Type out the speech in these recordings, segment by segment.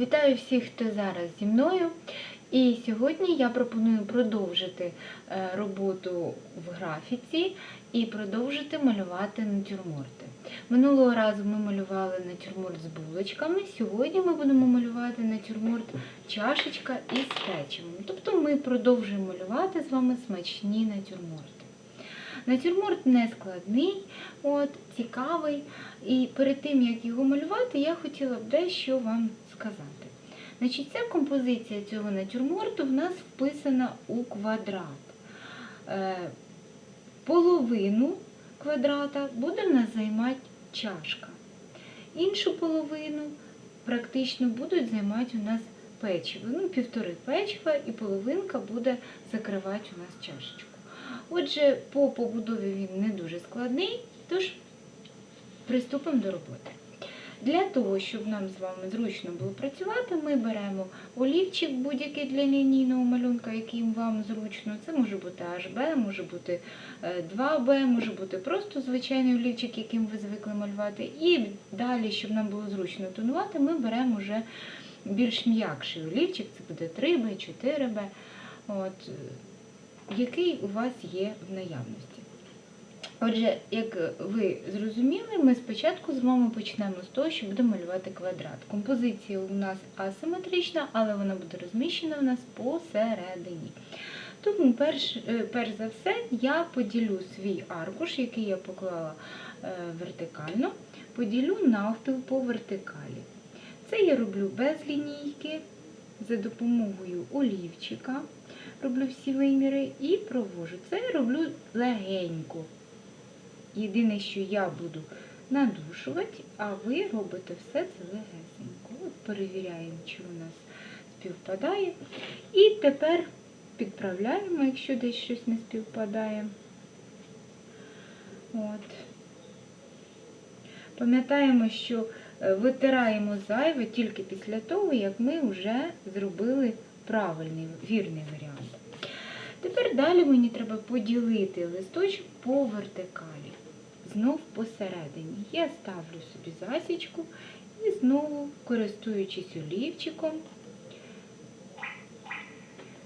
Вітаю всіх, хто зараз зі мною. І сьогодні я пропоную продовжити е, роботу в графіці і продовжити малювати натюрморти. Минулого разу ми малювали натюрморт з булочками. Сьогодні ми будемо малювати натюрморт чашечка із печивом. Тобто ми продовжуємо малювати з вами смачні натюрморти. Натюрморт не складний, от, цікавий. І перед тим, як його малювати, я хотіла б дещо вам сказати. Значить, Ця композиція цього натюрморту в нас вписана у квадрат. Е, половину квадрата буде в нас займати чашка. Іншу половину практично будуть займати у нас печиво. Ну, півтори печива і половинка буде закривати у нас чашечку. Отже, по побудові він не дуже складний, тож приступимо до роботи. Для того, щоб нам з вами зручно було працювати, ми беремо олівчик будь-який для лінійного малюнка, яким вам зручно. Це може бути HB, може бути 2B, може бути просто звичайний олівчик, яким ви звикли малювати. І далі, щоб нам було зручно тонувати, ми беремо вже більш м'якший олівчик, це буде 3B, 4B, от, який у вас є в наявності. Отже, як ви зрозуміли, ми спочатку з вами почнемо з того, що будемо малювати квадрат. Композиція у нас асиметрична, але вона буде розміщена у нас посередині. Тому, перш, перш за все, я поділю свій аркуш, який я поклала вертикально, поділю навпіл по вертикалі. Це я роблю без лінійки, за допомогою олівчика. Роблю всі виміри і провожу. Це я роблю легенько. Єдине, що я буду надушувати, а ви робите все це легесенько. От перевіряємо, чи у нас співпадає. І тепер підправляємо, якщо десь щось не співпадає. От. Пам'ятаємо, що витираємо зайве тільки після того, як ми вже зробили правильний, вірний варіант. Тепер далі мені треба поділити листочок по вертикалі. Знов посередині. Я ставлю собі засічку і знову, користуючись олівчиком,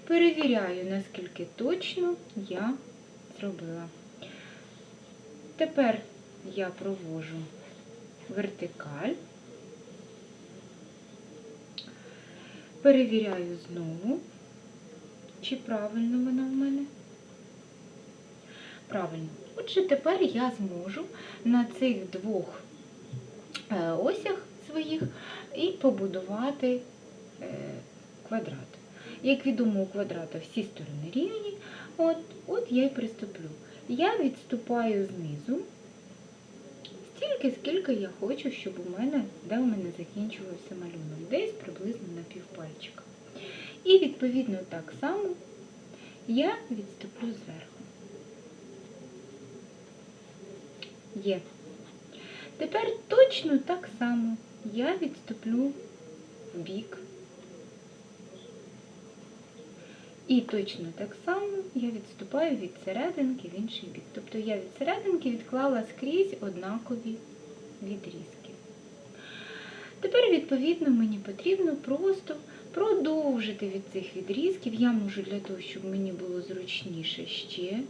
перевіряю, наскільки точно я зробила. Тепер я провожу вертикаль, перевіряю знову, чи правильно вона в мене. Правильно. Отже, тепер я зможу на цих двох е, осях своїх і побудувати е, квадрат. Як відомо, у квадрата всі сторони рівні, от, от я й приступлю. Я відступаю знизу стільки, скільки я хочу, щоб у мене, де у мене закінчувався малюнок, десь приблизно на півпальчика. І відповідно так само я відступлю зверху. Є. Тепер точно так само я відступлю в бік. І точно так само я відступаю від серединки в інший бік. Тобто я від серединки відклала скрізь однакові відрізки. Тепер, відповідно, мені потрібно просто продовжити від цих відрізків. Я можу для того, щоб мені було зручніше ще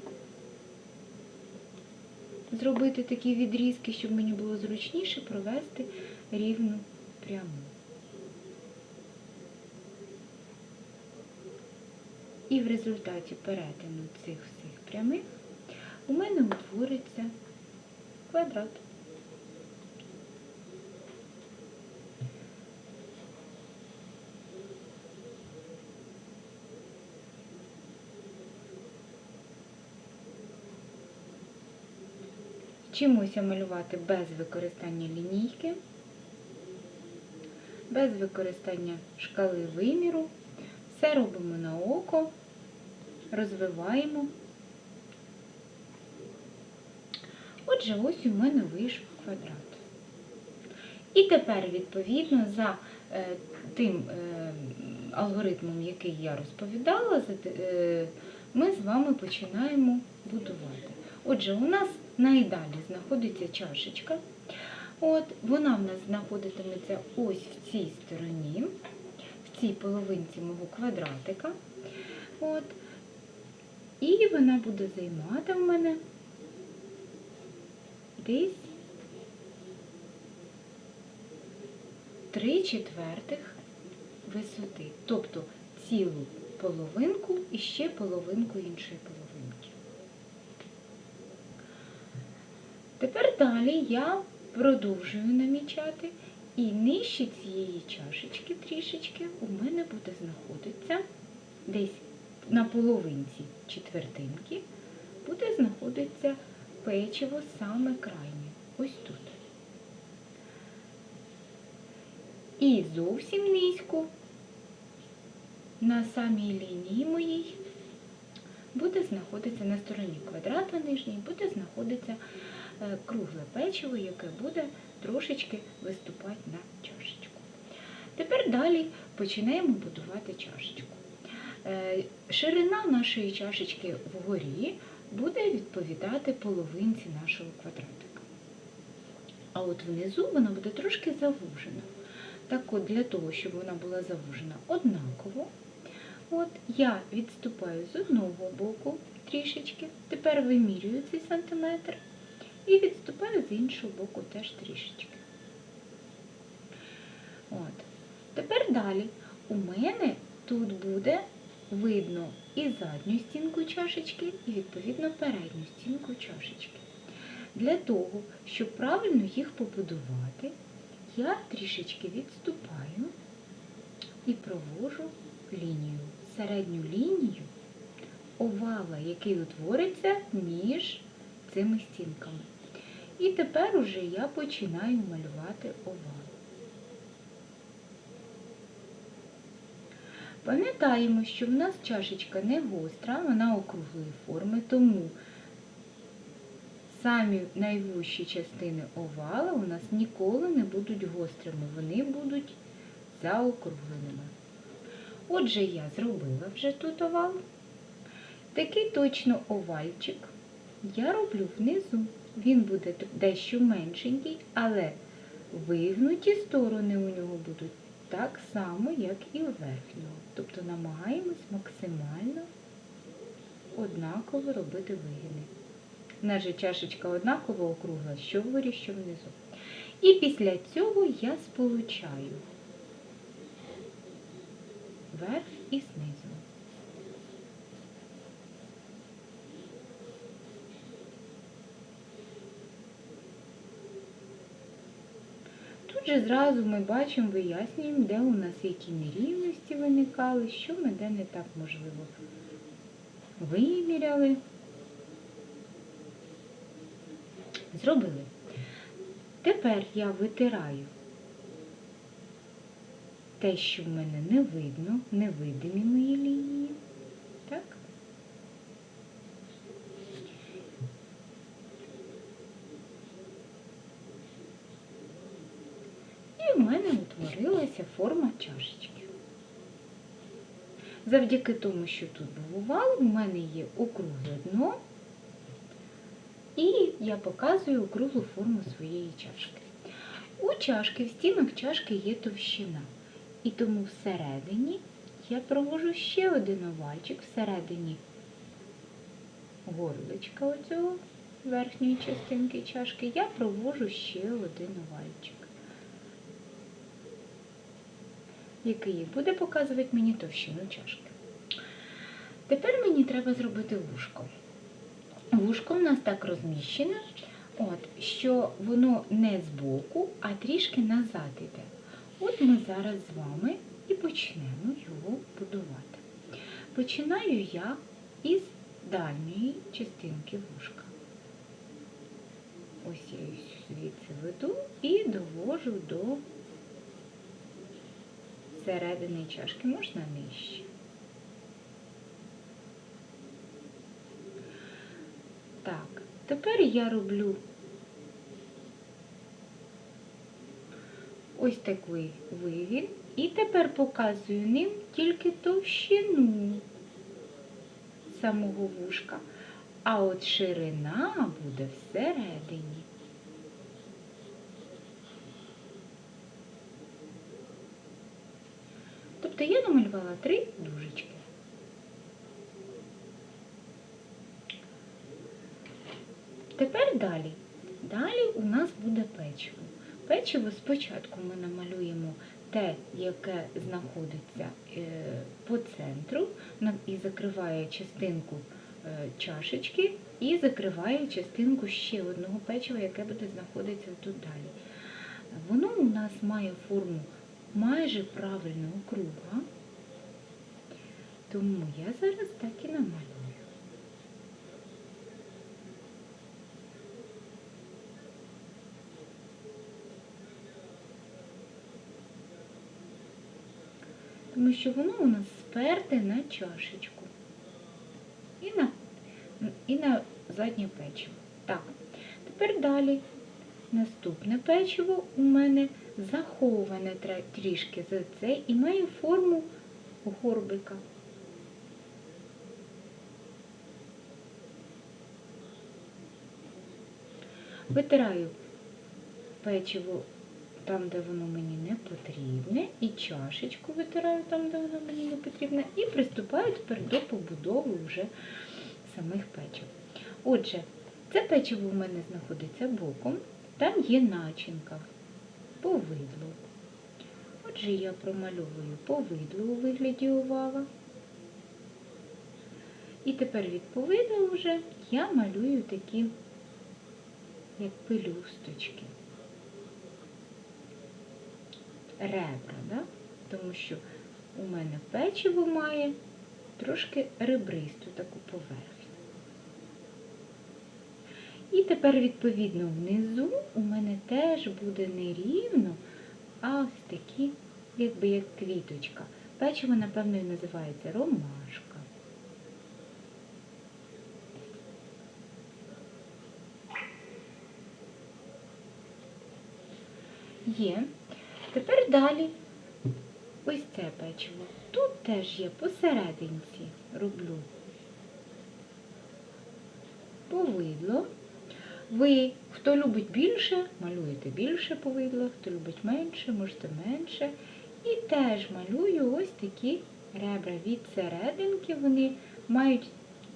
зробити такі відрізки, щоб мені було зручніше провести рівну пряму. І в результаті перетину цих всіх прямих у мене утвориться квадрат. Вчимося малювати без використання лінійки, без використання шкали виміру. Все робимо на око, розвиваємо. Отже, ось у мене вийшов квадрат. І тепер, відповідно, за е, тим е, алгоритмом, який я розповідала, е, ми з вами починаємо будувати. Отже, у нас найдалі знаходиться чашечка. От, Вона в нас знаходитиметься ось в цій стороні. в цій половинці мого квадратика. От. І вона буде займати в мене десь 3 четвертих висоти. Тобто цілу половинку і ще половинку іншої половинки. Тепер далі я продовжую намічати, і нижче цієї чашечки трішечки у мене буде знаходитися десь на половинці четвертинки, буде знаходитися печиво саме крайнє. Ось тут. І зовсім низько на самій лінії моїй буде знаходитися на стороні квадрата нижній, буде знаходитися кругле печиво, яке буде трошечки виступати на чашечку. Тепер далі починаємо будувати чашечку. Е, Ширина нашої чашечки вгорі буде відповідати половинці нашого квадратика. А от внизу вона буде трошки завужена. Так от, для того, щоб вона була завужена однаково, от я відступаю з одного боку трішечки, тепер вимірюю цей сантиметр і відступаю з іншого боку теж трішечки. От. Тепер далі у мене тут буде видно і задню стінку чашечки, і відповідно передню стінку чашечки. Для того, щоб правильно їх побудувати, я трішечки відступаю і провожу лінію, середню лінію овала, який утвориться між цими стінками. І тепер уже я починаю малювати овал. Пам'ятаємо, що в нас чашечка не гостра, вона округлої форми, тому самі найвужчі частини овала у нас ніколи не будуть гострими, вони будуть заокругленими. Отже, я зробила вже тут овал. Такий точно овальчик я роблю внизу. Він буде дещо меншенький, але вигнуті сторони у нього будуть так само, як і у верхнього. Тобто намагаємось максимально однаково робити вигини. Наша чашечка однаково округла, що вгорі, що внизу. І після цього я сполучаю верх і знизу. Тут зразу ми бачимо, вияснюємо, де у нас які нерівності виникали, що ми де не так можливо виміряли. Зробили. Тепер я витираю те, що в мене не видно, невидимі мої лінії. Так? І в мене утворилася форма чашечки. Завдяки тому, що тут був овал, у мене є округле дно, і я показую округлу форму своєї чашки. У чашки, в стінах чашки є товщина. І тому всередині я провожу ще один овальчик всередині горличка оцього верхньої частинки чашки, я провожу ще один овальчик, який буде показувати мені товщину чашки. Тепер мені треба зробити вушко. Вушко в нас так розміщене, от, що воно не збоку, а трішки назад іде. От ми зараз з вами і почнемо його будувати. Починаю я із дальньої частинки вушка. Ось я її звідси веду і довожу до середини чашки, можна нижче. Так, тепер я роблю ось такий вивін. І тепер показую ним тільки товщину самого вушка. А от ширина буде всередині. Тобто я намалювала три дужечки. Тепер далі. Далі у нас буде печиво. Печиво спочатку ми намалюємо те, яке знаходиться е, по центру і закриває частинку е, чашечки, і закриває частинку ще одного печива, яке буде знаходитися тут далі. Воно у нас має форму майже правильного круга, тому я зараз так і намалюю. Тому що воно у нас сперте на чашечку і на, і на заднє печиво. Так, тепер далі. Наступне печиво у мене заховане трішки за це і має форму горбика. Витираю печиво там, де воно мені не потрібне, і чашечку витираю там, де воно мені не потрібне, і приступаю тепер до побудови вже самих печив. Отже, це печиво у мене знаходиться боком, там є начинка, повидло. Отже, я промальовую повидло у вигляді овала. І тепер від повидла вже я малюю такі, як пелюсточки. Ребра, да? тому що у мене печиво має трошки ребристу таку поверхню. І тепер, відповідно, внизу у мене теж буде не рівно, а ось такі, якби як квіточка. Печиво, напевно, і називається ромашка. Є. Тепер далі ось це печиво. Тут теж є посерединці роблю повидло. Ви, хто любить більше, малюєте більше повидло, хто любить менше, можете менше. І теж малюю ось такі ребра від серединки. Вони мають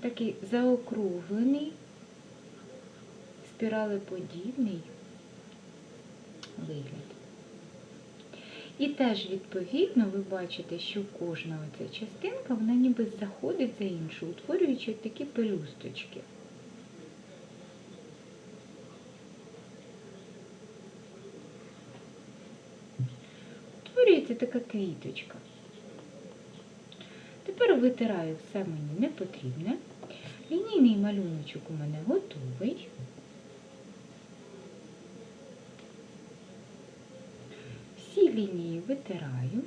такий заокруглений, спіралеподібний вигляд. І теж, відповідно, ви бачите, що кожна оця частинка, вона ніби заходить за іншу, утворюючи такі пелюсточки. Утворюється така квіточка. Тепер витираю все мені не потрібне. Лінійний малюночок у мене готовий. Всі лінії витираю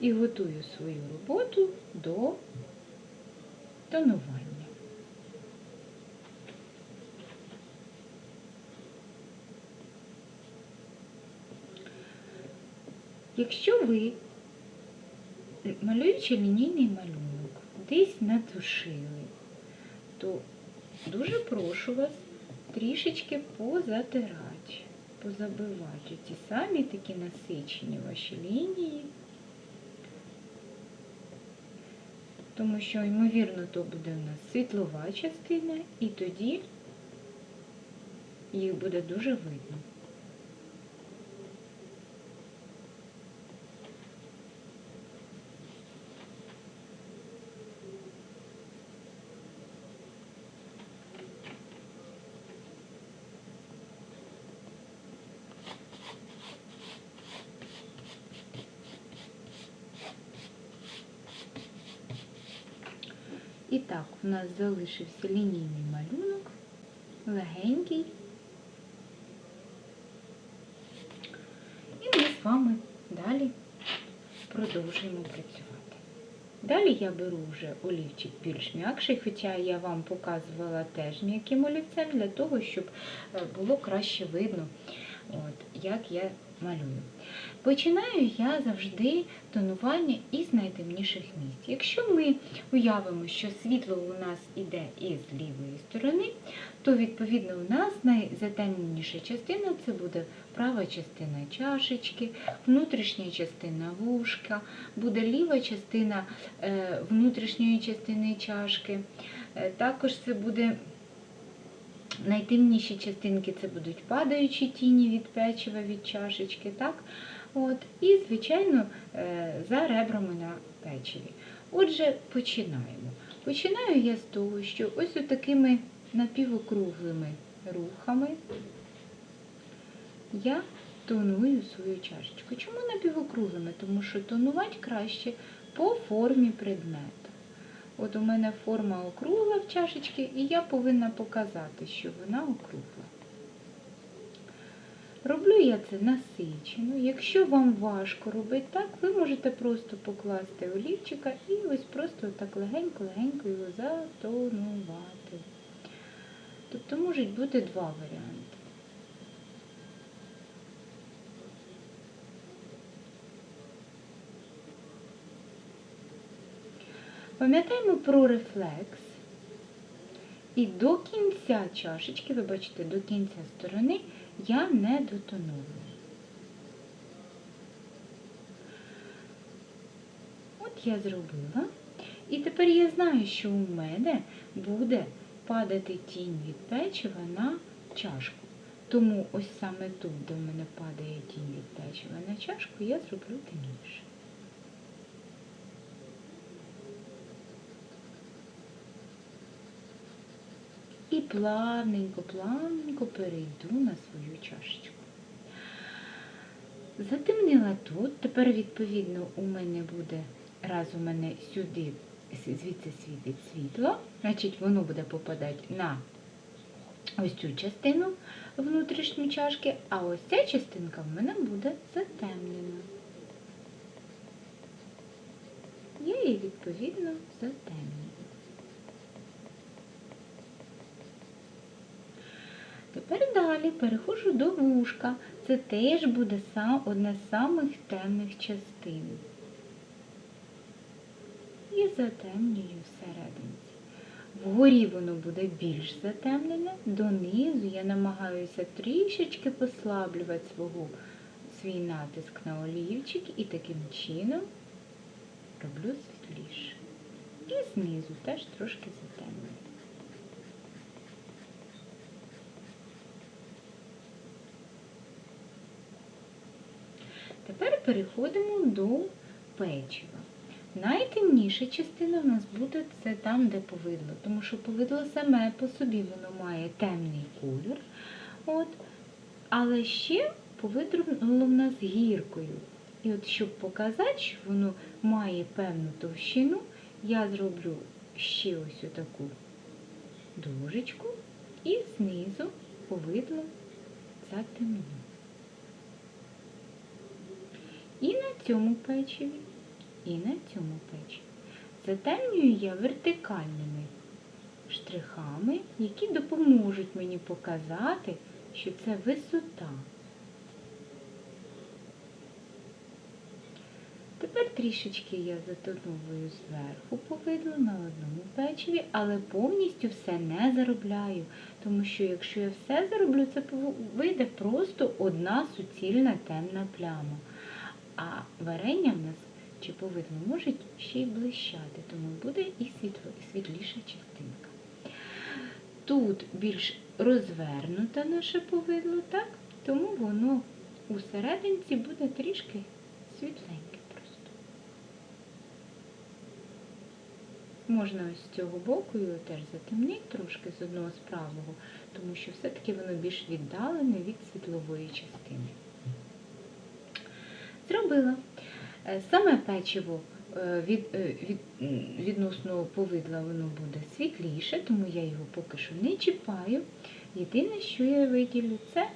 і готую свою роботу до тонування. Якщо ви, малюючи лінійний малюнок, десь натушили, то дуже прошу вас трішечки позатирати, позабивати ті самі такі насичені ваші лінії, тому що, ймовірно, то буде у нас світлова частина, і тоді їх буде дуже видно. І так, у нас залишився лінійний малюнок, легенький. І ми з вами далі продовжуємо працювати. Далі я беру вже олівчик більш м'якший, хоча я вам показувала теж м'яким олівцем для того, щоб е, було краще видно. От. як я малюю. Починаю я завжди тонування із найтемніших місць. Якщо ми уявимо, що світло у нас іде із лівої сторони, то відповідно у нас найзатемніша частина це буде права частина чашечки, внутрішня частина вушка, буде ліва частина е, внутрішньої частини чашки. Е, Також це буде найтемніші частинки це будуть падаючі тіні від печива, від чашечки. так? От, і, звичайно, е, за ребрами на печиві. Отже, починаємо. Починаю я з того, що ось такими напівокруглими рухами я тоную свою чашечку. Чому напівокруглими? Тому що тонувати краще по формі предмету. От у мене форма округла в чашечці, і я повинна показати, що вона округла. Роблю я це насичено. Якщо вам важко робити так, ви можете просто покласти олівчика і ось просто так легенько-легенько його затонувати. Тобто можуть бути два варіанти. Пам'ятаємо про рефлекс. І до кінця чашечки, ви бачите, до кінця сторони я не дотоновую. От я зробила. І тепер я знаю, що у мене буде падати тінь від печива на чашку. Тому ось саме тут, де в мене падає тінь від печива на чашку, я зроблю темніше. І плавненько, плавненько перейду на свою чашечку. Затемнила тут, тепер, відповідно, у мене буде, раз у мене сюди, звідси світить світло, значить воно буде попадати на ось цю частину внутрішньої чашки, а ось ця частинка в мене буде затемнена. Я її, відповідно, затемнюю. Тепер далі переходжу до вушка. Це теж буде одне з самих темних частин. І затемнюю всерединці. Вгорі воно буде більш затемнене, донизу я намагаюся трішечки послаблювати свого, свій натиск на олівчик і таким чином роблю світліше. І знизу теж трошки затемнюю. Тепер переходимо до печива. Найтемніша частина в нас буде це там, де повидло, тому що повидло саме по собі воно має темний колір. От. Але ще повидло в нас гіркою. І от щоб показати, що воно має певну товщину, я зроблю ще ось отаку дужечку і знизу повидло затемню. І на цьому печиві, і на цьому печиві. Затемнюю я вертикальними штрихами, які допоможуть мені показати, що це висота. Тепер трішечки я затоновую зверху повидло на одному печиві, але повністю все не заробляю, тому що якщо я все зароблю, це вийде просто одна суцільна темна пляма. А варення в нас чи повидло може ще й блищати, тому буде і світло, світліша частинка. Тут більш розвернуте наше повидло, так? тому воно у серединці буде трішки світленьке просто. Можна ось з цього боку його теж затемнити трошки з одного з правого, тому що все-таки воно більш віддалене від світлової частини. Зробила. Е, Саме печиво е, від, е, від, відносно повидла воно буде світліше, тому я його поки що не чіпаю. Єдине, що я виділю, це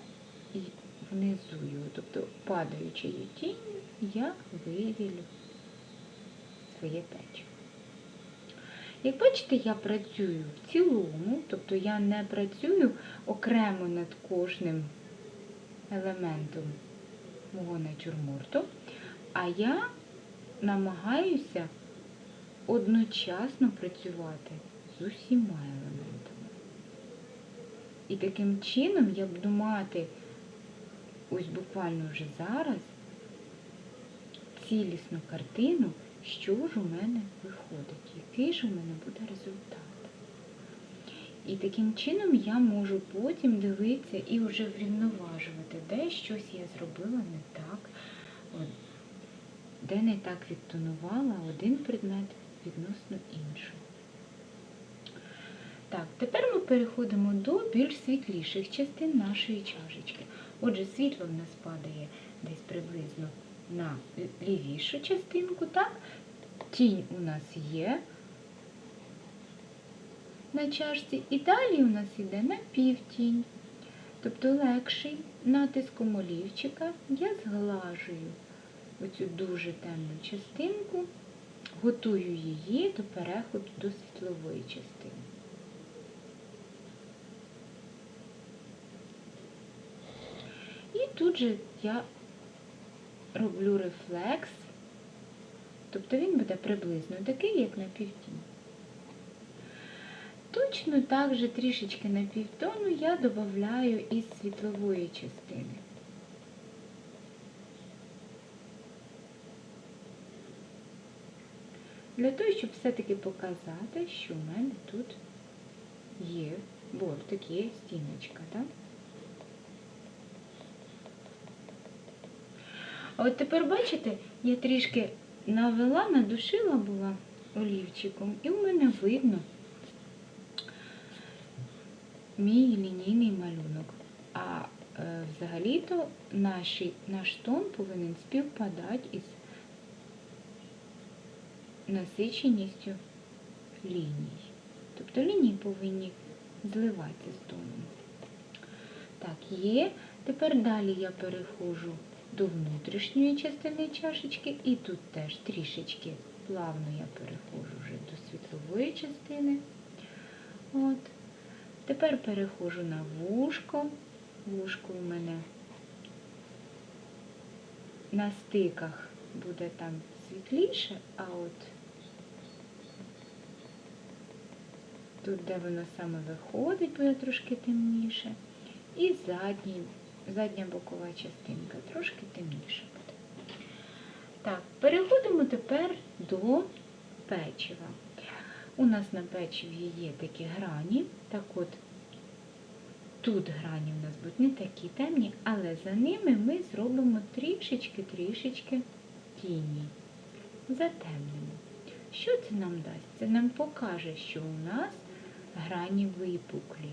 внизу його, тобто падаючою тінню, я виділю своє печиво. Як бачите, я працюю в цілому, тобто я не працюю окремо над кожним елементом мого натюрморту, а я намагаюся одночасно працювати з усіма елементами. І таким чином я буду мати ось буквально вже зараз цілісну картину, що ж у мене виходить, який ж у мене буде результат. І таким чином я можу потім дивитися і вже врівноважувати, де щось я зробила не так, де не так відтонувала один предмет відносно іншого. Так, тепер ми переходимо до більш світліших частин нашої чашечки. Отже, світло в нас падає десь приблизно на лівішу частинку, так? Тінь у нас є на чашці, і далі у нас йде на півтінь. Тобто легший натиском олівчика я зглажую оцю дуже темну частинку, готую її до переходу до світлової частини. І тут же я роблю рефлекс, тобто він буде приблизно такий, як на півтінь. Точно так же трішечки на півтону я додаю із світлової частини. Для того, щоб все-таки показати, що в мене тут є бортик, є стіночка. Так? А от тепер, бачите, я трішки навела, надушила була олівчиком, і в мене видно мій лінійний малюнок. А е, взагалі-то наш тон повинен співпадати із насиченістю ліній. Тобто лінії повинні зливатися з тоном. Так, є. Тепер далі я переходжу до внутрішньої частини чашечки, і тут теж трішечки плавно я переходжу вже до світлової частини. От. Тепер переходжу на вушко. Вушко у мене на стиках буде там світліше, а от тут, де воно саме виходить, буде трошки темніше. І задній, задня бокова частинка трошки темніше буде. Так, переходимо тепер до печива. У нас на печиві є такі грані. Так от, тут грані у нас будуть не такі темні, але за ними ми зробимо трішечки-трішечки тіні. Затемнимо. Що це нам дасть? Це нам покаже, що у нас грані випуклі.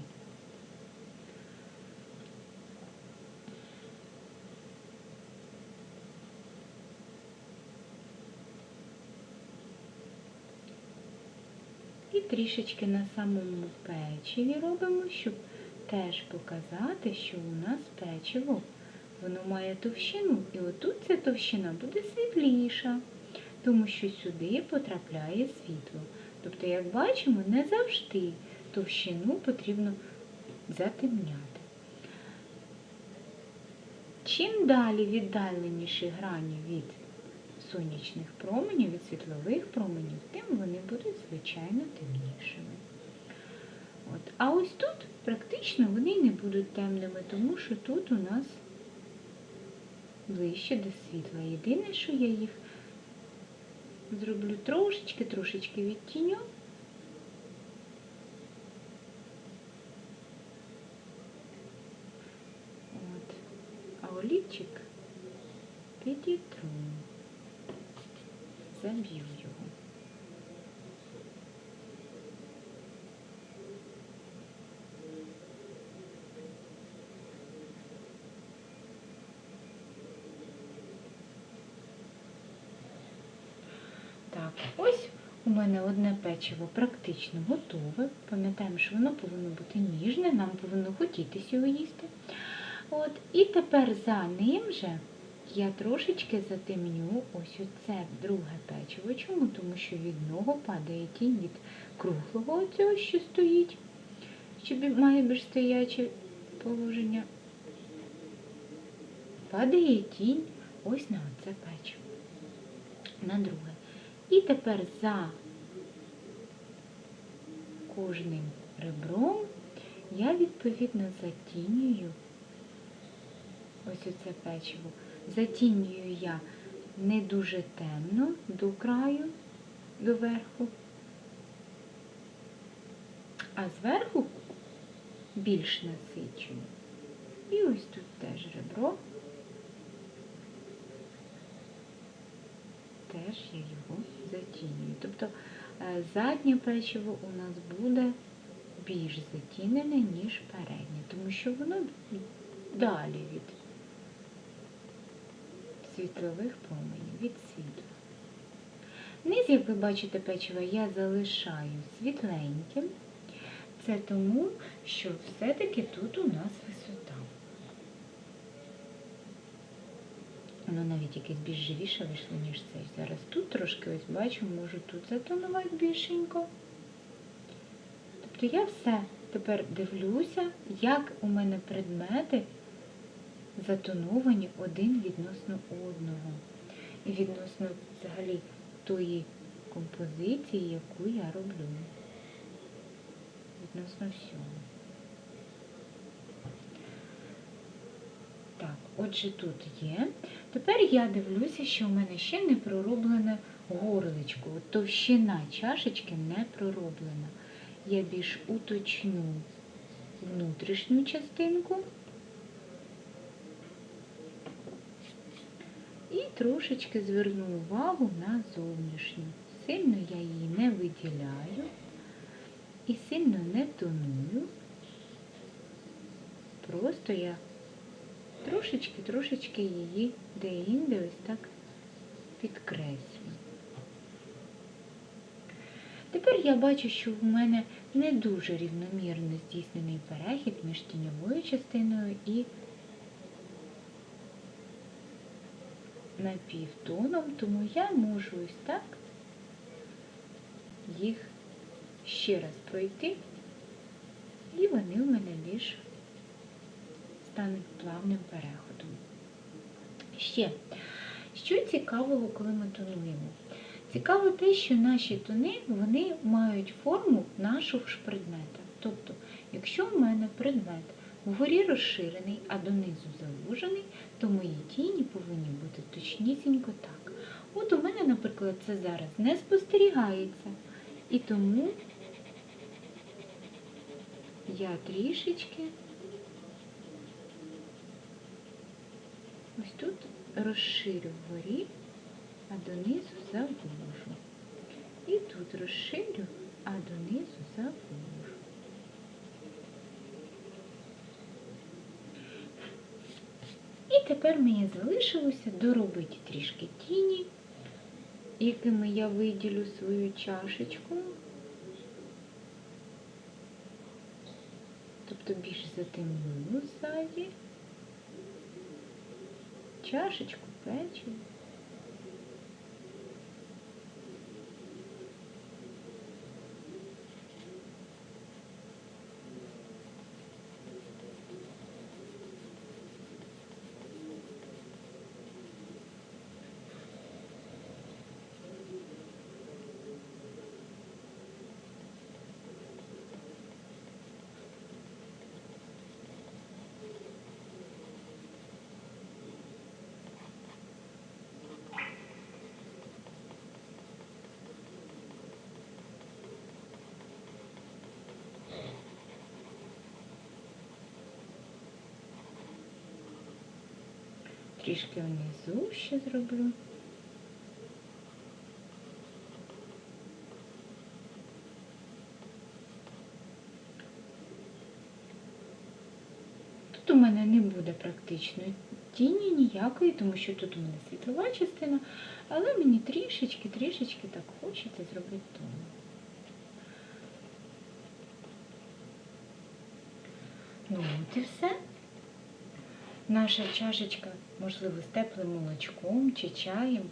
І трішечки на самому печиві робимо, щоб теж показати, що у нас печиво, воно має товщину, і отут ця товщина буде світліша, тому що сюди потрапляє світло. Тобто, як бачимо, не завжди товщину потрібно затемняти. Чим далі віддаленіші грані від сонячних променів, від світлових променів, тим вони будуть, звичайно, темнішими. От. А ось тут практично вони не будуть темними, тому що тут у нас ближче до світла. Єдине, що я їх зроблю трошечки-трошечки відтіню. От. А олівчик підітру. Заб'ю його. Так, ось у мене одне печиво практично готове. Пам'ятаємо, що воно повинно бути ніжне, нам повинно хотітися його їсти. От, І тепер за ним же я трошечки затемню ось оце друге печиво. Чому? Тому що від нього падає тінь від круглого цього, що стоїть, що має більш стояче положення. падає тінь ось на оце печиво. На друге. І тепер за кожним ребром я відповідно затінюю ось оце печиво. Затінюю я не дуже темно до краю, до верху, а зверху більш насичую. І ось тут теж ребро. Теж я його затінюю. Тобто е, заднє печиво у нас буде більш затінене, ніж переднє, тому що воно далі від світлових променів, від світла. Низ, як ви бачите, печиво я залишаю світленьким. Це тому, що все-таки тут у нас висота. Воно навіть якесь більш живіше вийшло, ніж цей. Зараз тут трошки ось бачу, можу тут затонувати більшенько. Тобто я все тепер дивлюся, як у мене предмети затоновані один відносно одного. І відносно взагалі тої композиції, яку я роблю. Відносно всього. Так, отже, тут є. Тепер я дивлюся, що в мене ще не пророблене горличко. От Товщина чашечки не пророблена. Я більш уточню внутрішню частинку і трошечки зверну увагу на зовнішню. Сильно я її не виділяю і сильно не тоную. Просто я трошечки-трошечки її де-інде ось так підкреслю. Тепер я бачу, що в мене не дуже рівномірно здійснений перехід між тіньовою частиною і напівтоном, тому я можу ось так їх ще раз пройти, і вони в мене більш стануть плавним переходом. Ще, що цікавого, коли ми тонуємо? Цікаво те, що наші тони вони мають форму нашого ж предмета. Тобто, якщо в мене предмет вгорі розширений, а донизу завужений, то мої тіні повинні бути точнісінько так. От у мене, наприклад, це зараз не спостерігається. І тому я трішечки ось тут розширю вгорі, а донизу завужу. І тут розширю, а донизу завужу. І тепер мені залишилося доробити трішки тіні, якими я виділю свою чашечку. Тобто більш затемню ззаді, чашечку печива. Трішки внизу ще зроблю. Тут у мене не буде практично тіні ніякої, тому що тут у мене світлова частина, але мені трішечки-трішечки так хочеться зробити тон. Ну от і все. Наша чашечка, можливо, з теплим молочком чи чаєм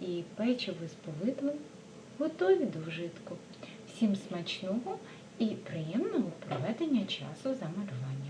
і печиво з повидлом готові до вжитку. Всім смачного і приємного проведення часу за малюванням.